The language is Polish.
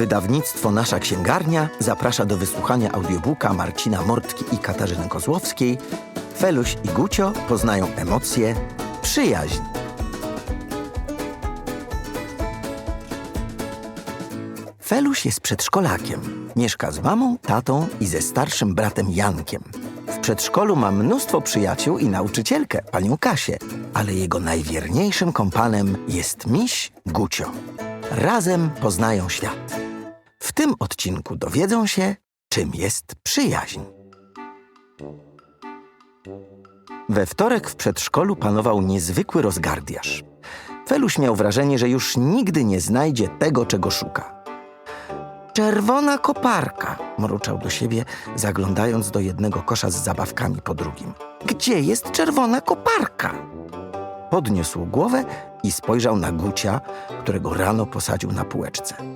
Wydawnictwo Nasza Księgarnia zaprasza do wysłuchania audiobooka Marcina Mortki i Katarzyny Kozłowskiej. Feluś i Gucio poznają emocje, przyjaźń. Feluś jest przedszkolakiem. Mieszka z mamą, tatą i ze starszym bratem Jankiem. W przedszkolu ma mnóstwo przyjaciół i nauczycielkę, panią Kasię, ale jego najwierniejszym kompanem jest miś Gucio. Razem poznają świat. W tym odcinku dowiedzą się, czym jest przyjaźń. We wtorek w przedszkolu panował niezwykły rozgardiaż. Feluś miał wrażenie, że już nigdy nie znajdzie tego, czego szuka. Czerwona koparka, mruczał do siebie, zaglądając do jednego kosza z zabawkami po drugim. Gdzie jest czerwona koparka? Podniósł głowę i spojrzał na Gucia, którego rano posadził na półeczce.